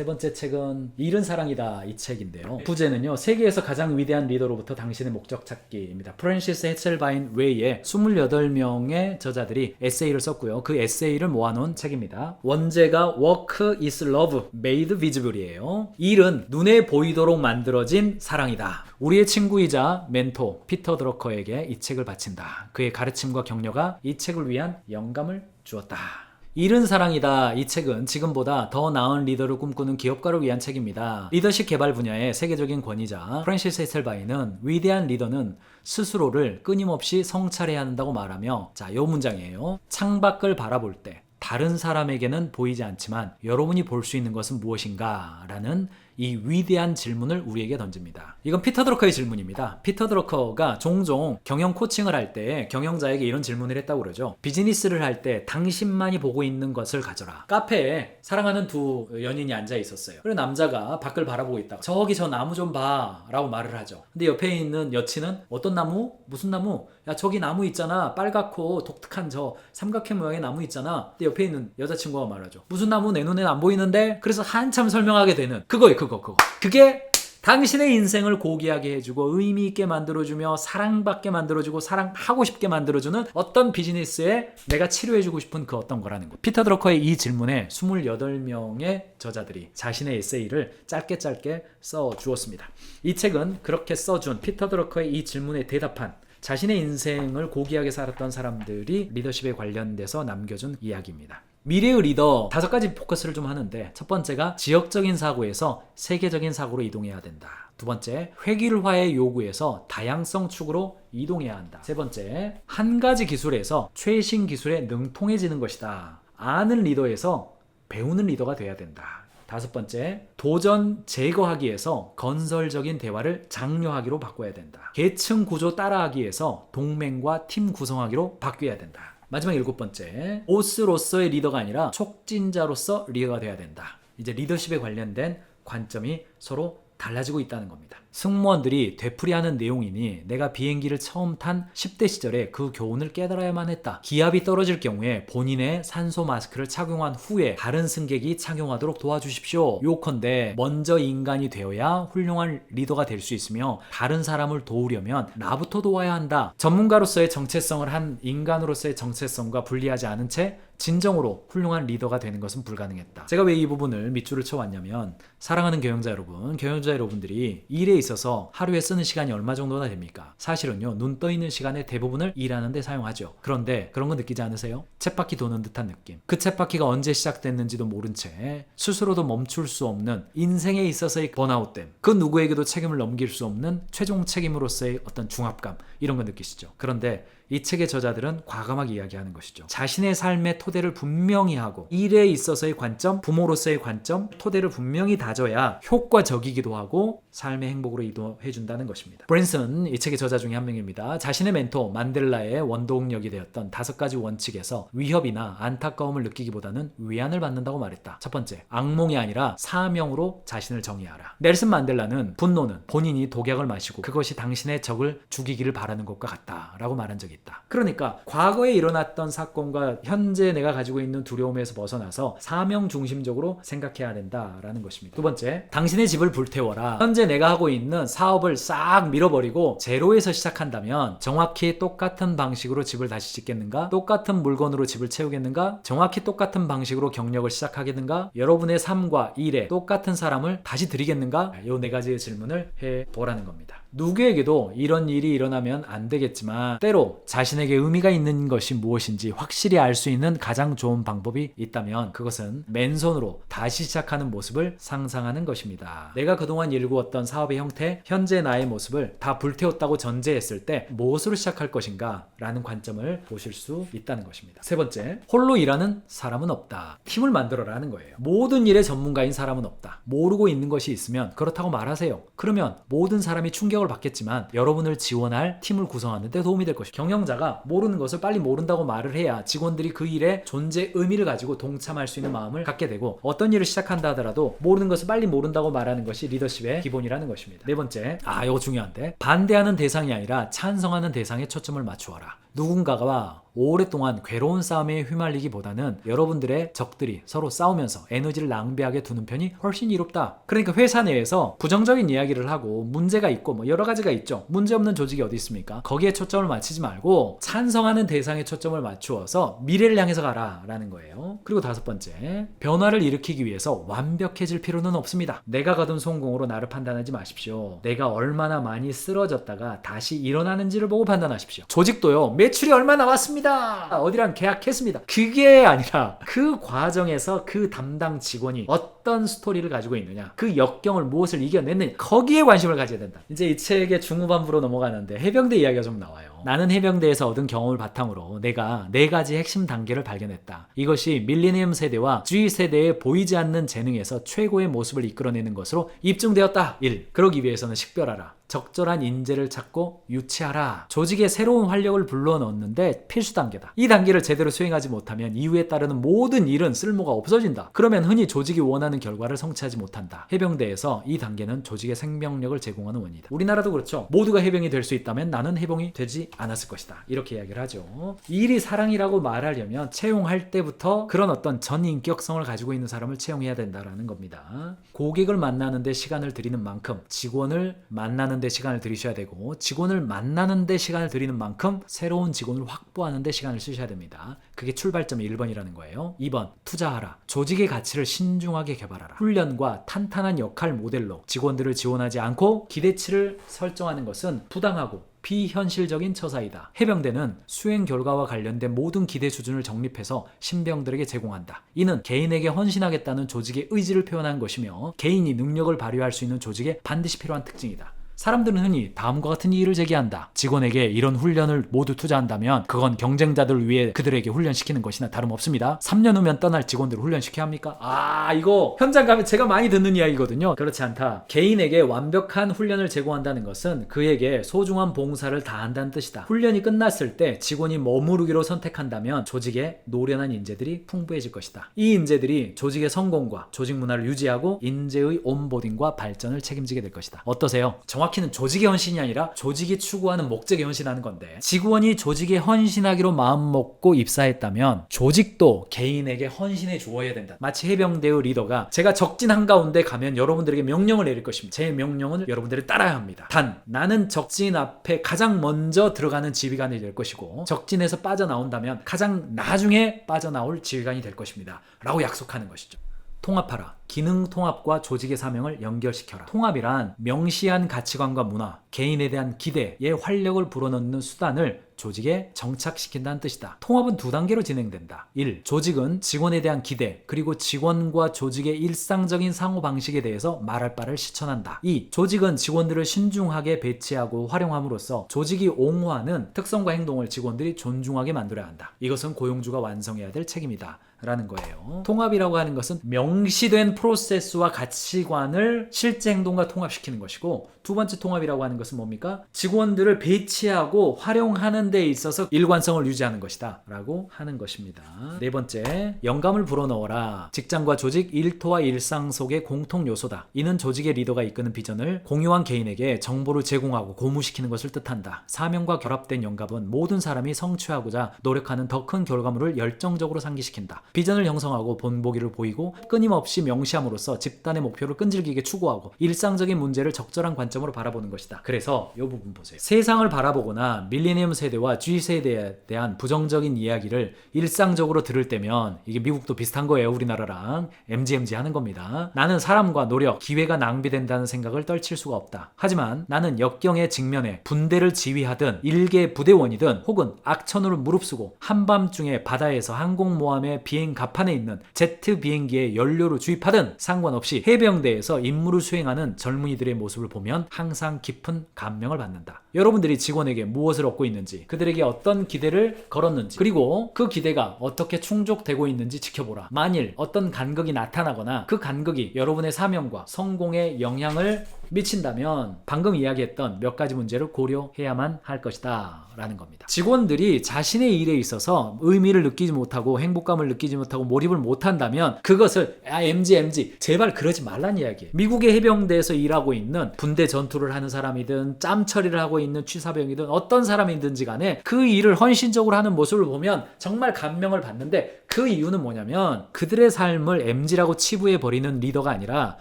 세 번째 책은 잃은 사랑이다 이 책인데요. 부제는요. 세계에서 가장 위대한 리더로부터 당신의 목적 찾기입니다. 프랜시스 해첼바인 외에 28명의 저자들이 에세이를 썼고요. 그 에세이를 모아놓은 책입니다. 원제가 Work is Love Made Visible이에요. 일은 눈에 보이도록 만들어진 사랑이다. 우리의 친구이자 멘토 피터 드러커에게 이 책을 바친다. 그의 가르침과 격려가 이 책을 위한 영감을 주었다. 잃은 사랑이다. 이 책은 지금보다 더 나은 리더를 꿈꾸는 기업가를 위한 책입니다. 리더십 개발 분야의 세계적인 권위자 프랜시스 헤셀바이는 위대한 리더는 스스로를 끊임없이 성찰해야 한다고 말하며 자, 요 문장이에요. 창밖을 바라볼 때 다른 사람에게는 보이지 않지만 여러분이 볼 수 있는 것은 무엇인가? 라는 이 위대한 질문을 우리에게 던집니다. 이건 피터 드러커의 질문입니다. 피터 드러커가 종종 경영 코칭을 할 때 경영자에게 이런 질문을 했다고 그러죠. 비즈니스를 할 때 당신만이 보고 있는 것을 가져라. 카페에 사랑하는 두 연인이 앉아 있었어요. 그리고 남자가 밖을 바라보고 있다가 저기 저 나무 좀 봐. 라고 말을 하죠. 근데 옆에 있는 여친은 어떤 나무? 무슨 나무? 야 저기 나무 있잖아. 빨갛고 독특한 저 삼각형 모양의 나무 있잖아. 근데 옆에 있는 여자친구가 말하죠. 무슨 나무 내 눈엔 안 보이는데? 그래서 한참 설명하게 되는 그거예요. 그거 그거. 그게 당신의 인생을 고귀하게 해주고 의미 있게 만들어주며 사랑받게 만들어주고 사랑하고 싶게 만들어주는 어떤 비즈니스에 내가 치료해주고 싶은 그 어떤 거라는 거. 피터 드러커의 이 질문에 28명의 저자들이 자신의 에세이를 짧게 짧게 써 주었습니다. 이 책은 그렇게 써준 피터 드러커의 이 질문에 대답한 자신의 인생을 고귀하게 살았던 사람들이 리더십에 관련돼서 남겨준 이야기입니다. 미래의 리더 다섯 가지 포커스를 좀 하는데 첫 번째가 지역적인 사고에서 세계적인 사고로 이동해야 된다. 두 번째, 획일화의 요구에서 다양성 축으로 이동해야 한다. 세 번째, 한 가지 기술에서 최신 기술에 능통해지는 것이다. 아는 리더에서 배우는 리더가 돼야 된다. 다섯 번째, 도전 제거하기에서 건설적인 대화를 장려하기로 바꿔야 된다. 계층 구조 따라하기에서 동맹과 팀 구성하기로 바뀌어야 된다. 마지막 일곱 번째, 보스로서의 리더가 아니라 촉진자로서 리더가 돼야 된다. 이제 리더십에 관련된 관점이 서로 달라지고 있다는 겁니다. 승무원들이 되풀이하는 내용이니 내가 비행기를 처음 탄 10대 시절에 그 교훈을 깨달아야만 했다. 기압이 떨어질 경우에 본인의 산소 마스크를 착용한 후에 다른 승객이 착용하도록 도와주십시오. 요컨대 먼저 인간이 되어야 훌륭한 리더가 될 수 있으며 다른 사람을 도우려면 나부터 도와야 한다. 전문가로서의 정체성을 한 인간으로서의 정체성과 분리하지 않은 채 진정으로 훌륭한 리더가 되는 것은 불가능했다. 제가 왜 이 부분을 밑줄을 쳐왔냐면 사랑하는 경영자 여러분, 경영자 여러분들이 일에 있어서 하루에 쓰는 시간이 얼마 정도나 됩니까? 사실은요, 눈 떠 있는 시간의 대부분을 일하는데 사용하죠. 그런데 그런 거 느끼지 않으세요? 쳇바퀴 도는 듯한 느낌. 그 쳇바퀴가 언제 시작됐는지도 모른 채 스스로도 멈출 수 없는 인생에 있어서의 번아웃됨. 그 누구에게도 책임을 넘길 수 없는 최종 책임으로서의 어떤 중압감 이런 거 느끼시죠. 그런데 이 책의 저자들은 과감하게 이야기하는 것이죠. 자신의 삶의 토대를 분명히 하고 일에 있어서의 관점, 부모로서의 관점, 토대를 분명히 다져야 효과적이기도 하고 삶의 행복으로 이동해 준다는 것입니다. 브랜슨 이 책의 저자 중에 한 명입니다. 자신의 멘토 만델라의 원동력이 되었던 다섯 가지 원칙에서 위협이나 안타까움을 느끼기보다는 위안을 받는다고 말했다. 첫 번째, 악몽이 아니라 사명으로 자신을 정의하라. 넬슨 만델라는 분노는 본인이 독약을 마시고 그것이 당신의 적을 죽이기를 바라는 것과 같다라고 말한 적이 있다. 그러니까 과거에 일어났던 사건과 현재 내가 가지고 있는 두려움에서 벗어나서 사명 중심적으로 생각해야 된다라는 것입니다. 두 번째, 당신의 집을 불태워라. 현재 내가 하고 있는 사업을 싹 밀어버리고 제로에서 시작한다면 정확히 똑같은 방식으로 집을 다시 짓겠는가? 똑같은 물건으로 집을 채우겠는가? 정확히 똑같은 방식으로 경력을 시작하겠는가? 여러분의 삶과 일에 똑같은 사람을 다시 드리겠는가? 이네 가지의 질문을 해 보라는 겁니다. 누구에게도 이런 일이 일어나면 안 되겠지만 때로 자신에게 의미가 있는 것이 무엇인지 확실히 알 수 있는 가장 좋은 방법이 있다면 그것은 맨손으로 다시 시작하는 모습을 상상하는 것입니다. 내가 그동안 일구었던 사업의 형태, 현재 나의 모습을 다 불태웠다고 전제했을 때 무엇으로 시작할 것인가 라는 관점을 보실 수 있다는 것입니다. 세 번째, 홀로 일하는 사람은 없다. 팀을 만들어라는 거예요. 모든 일의 전문가인 사람은 없다. 모르고 있는 것이 있으면 그렇다고 말하세요. 그러면 모든 사람이 충격 을 받겠지만 여러분을 지원할 팀을 구성하는 데 도움이 될 것이고 경영자가 모르는 것을 빨리 모른다고 말을 해야 직원들이 그 일에 존재 의미를 가지고 동참할 수 있는 마음을 갖게 되고 어떤 일을 시작한다 하더라도 모르는 것을 빨리 모른다고 말하는 것이 리더십의 기본이라는 것입니다. 네 번째, 아 이거 중요한데 반대하는 대상이 아니라 찬성하는 대상에 초점을 맞추어라. 누군가가 오랫동안 괴로운 싸움에 휘말리기보다는 여러분들의 적들이 서로 싸우면서 에너지를 낭비하게 두는 편이 훨씬 이롭다. 그러니까 회사 내에서 부정적인 이야기를 하고 문제가 있고 뭐 여러 가지가 있죠. 문제 없는 조직이 어디 있습니까? 거기에 초점을 맞추지 말고 찬성하는 대상에 초점을 맞추어서 미래를 향해서 가라라는 거예요. 그리고 다섯 번째, 변화를 일으키기 위해서 완벽해질 필요는 없습니다. 내가 거둔 성공으로 나를 판단하지 마십시오. 내가 얼마나 많이 쓰러졌다가 다시 일어나는지를 보고 판단하십시오. 조직도요, 매출이 얼마 나왔습니다. 어디랑 계약했습니다. 그게 아니라 그 과정에서 그 담당 직원이 어떤 스토리를 가지고 있느냐, 그 역경을 무엇을 이겨냈느냐, 거기에 관심을 가져야 된다. 이제 이 책의 중후반부로 넘어가는데 해병대 이야기가 좀 나와요. 나는 해병대에서 얻은 경험을 바탕으로 내가 네 가지 핵심 단계를 발견했다. 이것이 밀리니엄 세대와 G 세대의 보이지 않는 재능에서 최고의 모습을 이끌어내는 것으로 입증되었다. 1. 그러기 위해서는 식별하라. 적절한 인재를 찾고 유치하라. 조직에 새로운 활력을 불러넣는데 필수 단계다. 이 단계를 제대로 수행하지 못하면 이후에 따르는 모든 일은 쓸모가 없어진다. 그러면 흔히 조직이 결과를 성취하지 못한다. 해병대에서 이 단계는 조직의 생명력을 제공하는 원이다. 우리나라도 그렇죠. 모두가 해병이 될 수 있다면 나는 해병이 되지 않았을 것이다. 이렇게 이야기를 하죠. 일이 사랑이라고 말하려면 채용할 때부터 그런 어떤 전 인격성을 가지고 있는 사람을 채용해야 된다라는 겁니다. 고객을 만나는데 시간을 들이는 만큼 직원을 만나는데 시간을 들이셔야 되고 직원을 만나는데 시간을 들이는 만큼 새로운 직원을 확보하는데 시간을 쓰셔야 됩니다. 그게 출발점이 1번이라는 거예요. 2번 투자하라. 조직의 가치를 신중하게 개발하라. 훈련과 탄탄한 역할 모델로 직원들을 지원하지 않고 기대치를 설정하는 것은 부당하고 비현실적인 처사이다. 해병대는 수행 결과와 관련된 모든 기대 수준을 정립해서 신병들에게 제공한다. 이는 개인에게 헌신하겠다는 조직의 의지를 표현한 것이며 개인이 능력을 발휘할 수 있는 조직에 반드시 필요한 특징이다. 사람들은 흔히 다음과 같은 이의를 제기한다. 직원에게 이런 훈련을 모두 투자한다면 그건 경쟁자들을 위해 그들에게 훈련시키는 것이나 다름없습니다. 3년 후면 떠날 직원들을 훈련시켜야 합니까? 아 이거 현장 가면 제가 많이 듣는 이야기거든요. 그렇지 않다. 개인에게 완벽한 훈련을 제공한다는 것은 그에게 소중한 봉사를 다한다는 뜻이다. 훈련이 끝났을 때 직원이 머무르기로 선택한다면 조직에 노련한 인재들이 풍부해질 것이다. 이 인재들이 조직의 성공과 조직 문화를 유지하고 인재의 온보딩과 발전을 책임지게 될 것이다. 어떠세요? 정확 히는 조직의 헌신이 아니라 조직이 추구하는 목적에 헌신하는 건데 직원이 조직에 헌신하기로 마음먹고 입사했다면 조직도 개인에게 헌신해 주어야 된다. 마치 해병대의 리더가 제가 적진 한가운데 가면 여러분들에게 명령을 내릴 것입니다. 제 명령은 여러분들이 따라야 합니다. 단 나는 적진 앞에 가장 먼저 들어가는 지휘관이 될 것이고 적진에서 빠져나온다면 가장 나중에 빠져나올 지휘관이 될 것입니다. 라고 약속하는 것이죠. 통합하라. 기능 통합과 조직의 사명을 연결시켜라. 통합이란 명시한 가치관과 문화, 개인에 대한 기대에 활력을 불어넣는 수단을 조직에 정착시킨다는 뜻이다. 통합은 두 단계로 진행된다. 1. 조직은 직원에 대한 기대, 그리고 직원과 조직의 일상적인 상호 방식에 대해서 말할 바를 실천한다. 2. 조직은 직원들을 신중하게 배치하고 활용함으로써 조직이 옹호하는 특성과 행동을 직원들이 존중하게 만들어야 한다. 이것은 고용주가 완성해야 될 책임이다. 라는 거예요. 통합이라고 하는 것은 명시된 프로세스와 가치관을 실제 행동과 통합시키는 것이고 두 번째 통합이라고 하는 것은 뭡니까? 직원들을 배치하고 활용하는 데 있어서 일관성을 유지하는 것이다 라고 하는 것입니다. 네 번째, 영감을 불어넣어라. 직장과 조직, 일토와 일상 속의 공통 요소다. 이는 조직의 리더가 이끄는 비전을 공유한 개인에게 정보를 제공하고 고무시키는 것을 뜻한다. 사명과 결합된 영감은 모든 사람이 성취하고자 노력하는 더 큰 결과물을 열정적으로 상기시킨다. 비전을 형성하고 본보기를 보이고 끊임없이 명시함으로써 집단의 목표를 끈질기게 추구하고 일상적인 문제를 적절한 관점으로 바라보는 것이다. 그래서 이 부분 보세요. 세상을 바라보거나 밀레니엄 세대와 G 세대에 대한 부정적인 이야기를 일상적으로 들을 때면 이게 미국도 비슷한 거예요. 우리나라랑 MGMG 하는 겁니다. 나는 사람과 노력, 기회가 낭비된다는 생각을 떨칠 수가 없다. 하지만 나는 역경에 직면해 분대를 지휘하든 일개 부대원이든 혹은 악천후를 무릅쓰고 한밤중에 바다에서 항공모함의 비행 갑판에 있는 제트 비행기에 연료를 주입하든 상관없이 해병대에서 임무를 수행하는 젊은이들의 모습을 보면 항상 깊은 감명을 받는다. 여러분들이 직원에게 무엇을 얻고 있는지, 그들에게 어떤 기대를 걸었는지, 그리고 그 기대가 어떻게 충족되고 있는지 지켜보라. 만일 어떤 간극이 나타나거나 그 간극이 여러분의 사명과 성공에 영향을 미친다면 방금 이야기했던 몇 가지 문제를 고려해야만 할 것이다 라는 겁니다. 직원들이 자신의 일에 있어서 의미를 느끼지 못하고 행복감을 느끼지 못하고 몰입을 못한다면 그것을 아 MG MG 제발 그러지 말란 이야기예요. 미국의 해병대에서 일하고 있는 분대 전투를 하는 사람이든 짬 처리를 하고 있는 취사병이든 어떤 사람이든지 간에 그 일을 헌신적으로 하는 모습을 보면 정말 감명을 받는데 그 이유는 뭐냐면 그들의 삶을 MG라고 치부해 버리는 리더가 아니라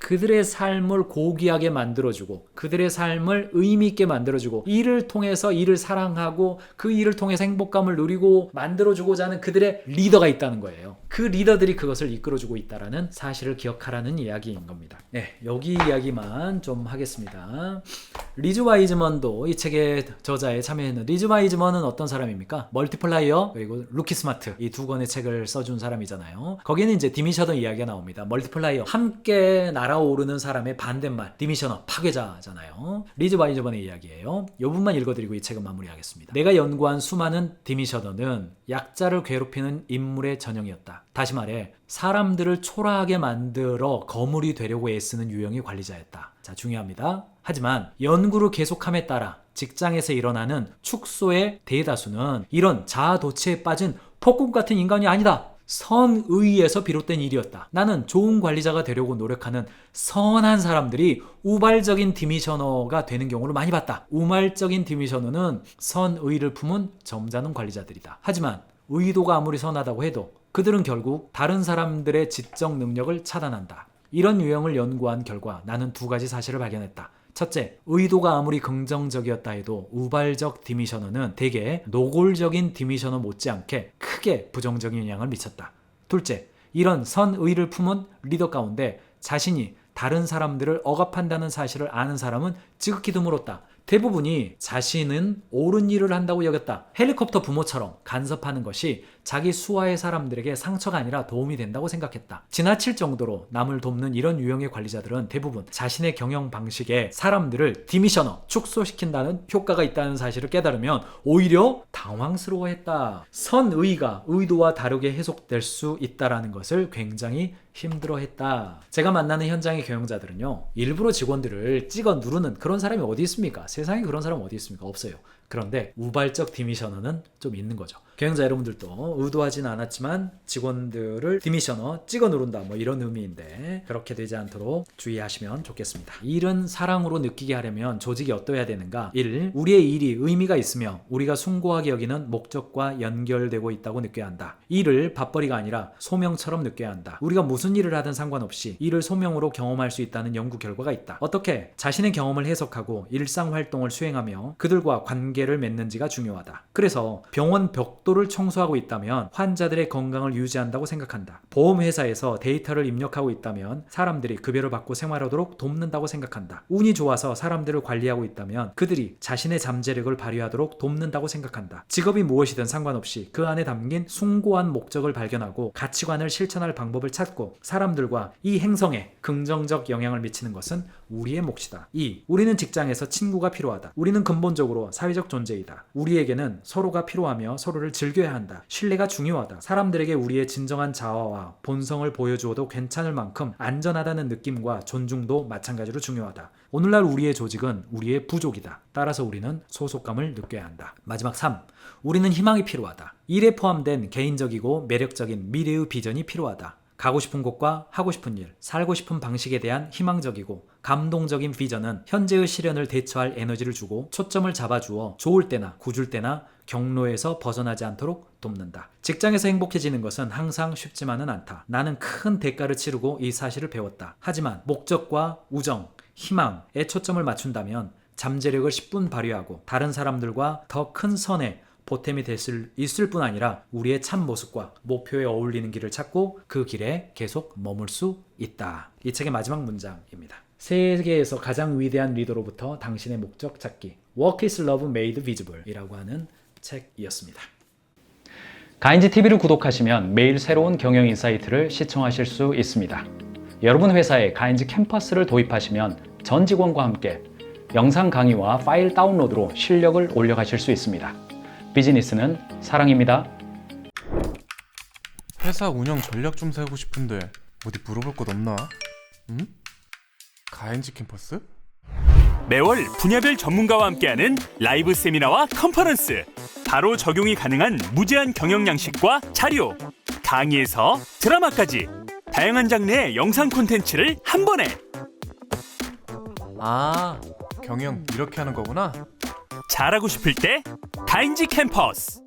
그들의 삶을 고귀하게 만 들어주고 그들의 삶을 의미 있게 만들어주고 일을 통해서 일을 사랑하고 그 일을 통해서 행복감을 누리고 만들어주고자 하는 그들의 리더가 있다는 거예요. 그 리더들이 그것을 이끌어주고 있다라는 사실을 기억하라는 이야기인 겁니다. 네, 여기 이야기만 좀 하겠습니다. 리즈 와이즈먼도 이 책의 저자에 참여했는 리즈 와이즈먼은 어떤 사람입니까? 멀티플라이어 그리고 루키 스마트 이 두 권의 책을 써준 사람이잖아요. 거기는 이제 디미셔너 이야기가 나옵니다. 멀티플라이어 함께 날아오르는 사람의 반대말 디미셔너 파괴자잖아요. 리즈 와이즈먼의 이야기예요. 이 부분만 읽어드리고 이 책은 마무리하겠습니다. 내가 연구한 수많은 디미셔너는 약자를 괴롭히는 인물의 전형이었다. 다시 말해 사람들을 초라하게 만들어 거물이 되려고 애쓰는 유형의 관리자였다. 자, 중요합니다. 하지만 연구를 계속함에 따라 직장에서 일어나는 축소의 대다수는 이런 자아도취에 빠진 폭군 같은 인간이 아니다. 선의에서 비롯된 일이었다. 나는 좋은 관리자가 되려고 노력하는 선한 사람들이 우발적인 디미셔너가 되는 경우를 많이 봤다. 우말적인 디미셔너는 선의를 품은 점잖은 관리자들이다. 하지만 의도가 아무리 선하다고 해도 그들은 결국 다른 사람들의 지적 능력을 차단한다. 이런 유형을 연구한 결과 나는 두 가지 사실을 발견했다. 첫째, 의도가 아무리 긍정적이었다 해도 우발적 디미셔너는 대개 노골적인 디미셔너 못지않게 크게 부정적인 영향을 미쳤다. 둘째, 이런 선의를 품은 리더 가운데 자신이 다른 사람들을 억압한다는 사실을 아는 사람은 지극히 드물었다. 대부분이 자신은 옳은 일을 한다고 여겼다. 헬리콥터 부모처럼 간섭하는 것이 자기 수하의 사람들에게 상처가 아니라 도움이 된다고 생각했다. 지나칠 정도로 남을 돕는 이런 유형의 관리자들은 대부분 자신의 경영 방식에 사람들을 디미셔너, 축소시킨다는 효과가 있다는 사실을 깨달으면 오히려 당황스러워했다. 선의가 의도와 다르게 해석될 수 있다라는 것을 굉장히 힘들어했다. 제가 만나는 현장의 경영자들은요, 일부러 직원들을 찍어 누르는 그런 사람이 어디 있습니까? 세상에 그런 사람 어디 있습니까? 없어요. 그런데 우발적 디미셔너는 좀 있는 거죠. 경영자 여러분들도 의도하진 않았지만 직원들을 디미셔너 찍어 누른다 뭐 이런 의미인데 그렇게 되지 않도록 주의하시면 좋겠습니다. 일은 사랑으로 느끼게 하려면 조직이 어떠해야 되는가? 1. 우리의 일이 의미가 있으며 우리가 숭고하게 여기는 목적과 연결되고 있다고 느껴야 한다. 일을 밥벌이가 아니라 소명처럼 느껴야 한다. 우리가 무슨 일을 하든 상관없이 일을 소명으로 경험할 수 있다는 연구 결과가 있다. 어떻게 자신의 경험을 해석하고 일상 활동을 수행하며 그들과 관계 를 맺는지가 중요하다. 그래서 병원 벽돌을 청소하고 있다면 환자들의 건강을 유지한다고 생각한다. 보험회사에서 데이터를 입력하고 있다면 사람들이 급여를 받고 생활하도록 돕는다고 생각한다. 운이 좋아서 사람들을 관리하고 있다면 그들이 자신의 잠재력을 발휘하도록 돕는다고 생각한다. 직업이 무엇이든 상관없이 그 안에 담긴 숭고한 목적을 발견하고 가치관을 실천할 방법을 찾고 사람들과 이 행성에 긍정적 영향을 미치는 것은 우리의 몫이다. 2. 우리는 직장에서 친구가 필요하다. 우리는 근본적으로 사회적 존재이다. 우리에게는 서로가 필요하며 서로를 즐겨야 한다. 신뢰가 중요하다. 사람들에게 우리의 진정한 자아와 본성을 보여주어도 괜찮을 만큼 안전하다는 느낌과 존중도 마찬가지로 중요하다. 오늘날 우리의 조직은 우리의 부족이다. 따라서 우리는 소속감을 느껴야 한다. 마지막 3. 우리는 희망이 필요하다. 일에 포함된 개인적이고 매력적인 미래의 비전이 필요하다. 가고 싶은 곳과 하고 싶은 일, 살고 싶은 방식에 대한 희망적이고 감동적인 비전은 현재의 시련을 대처할 에너지를 주고 초점을 잡아주어 좋을 때나 굳을 때나 경로에서 벗어나지 않도록 돕는다. 직장에서 행복해지는 것은 항상 쉽지만은 않다. 나는 큰 대가를 치르고 이 사실을 배웠다. 하지만 목적과 우정, 희망에 초점을 맞춘다면 잠재력을 10분 발휘하고 다른 사람들과 더 큰 선에 보탬이 됐을 있을 뿐 아니라 우리의 참 모습과 목표에 어울리는 길을 찾고 그 길에 계속 머물 수 있다. 이 책의 마지막 문장입니다. 세계에서 가장 위대한 리더로부터 당신의 목적 찾기. Work is love made visible 이라고 하는 책이었습니다. 가인지 TV를 구독하시면 매일 새로운 경영 인사이트를 시청하실 수 있습니다. 여러분 회사에 가인지 캠퍼스를 도입하시면 전 직원과 함께 영상 강의와 파일 다운로드로 실력을 올려가실 수 있습니다. 비즈니스는 사랑입니다. 회사 운영 전략 좀 세우고 싶은데 어디 물어볼 곳 없나? 응? 가엔지 캠퍼스? 매월 분야별 전문가와 함께하는 라이브 세미나와 컨퍼런스 바로 적용이 가능한 무제한 경영 양식과 자료 강의에서 드라마까지 다양한 장르의 영상 콘텐츠를 한 번에 아 경영 이렇게 하는 거구나 잘하고 싶을 때 다인지 캠퍼스.